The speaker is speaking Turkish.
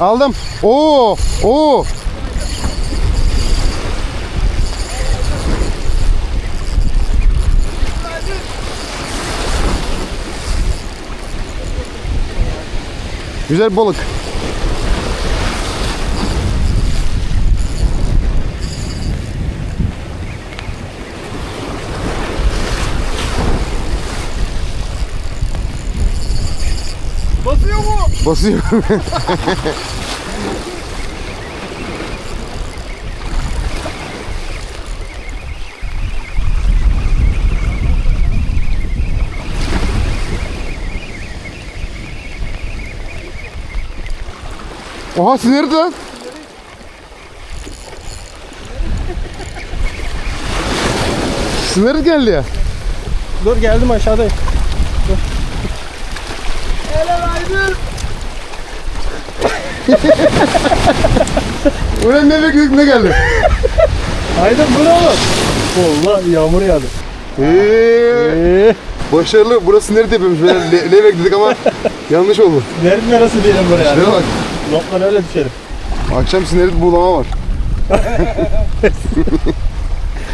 Aldım. Oo, oo. Güzel balık. Basıyor mu? Basıyor. Oha sinirdi lan. Sinir geldi ya. Dur geldim aşağıdayım. Helal Aydın. Ulan ne bekledik ne geldi? Aydın bu ne oğlum? Allah yağmur yağdı. Eee, başarılı. Burası nerede yapıyormuş? Böyle le- le bekledik ama yanlış oldu. Nerin arası diyelim buraya. Şuraya bak. Notlar öyle düşelim. Akşam sinerit buğulama var.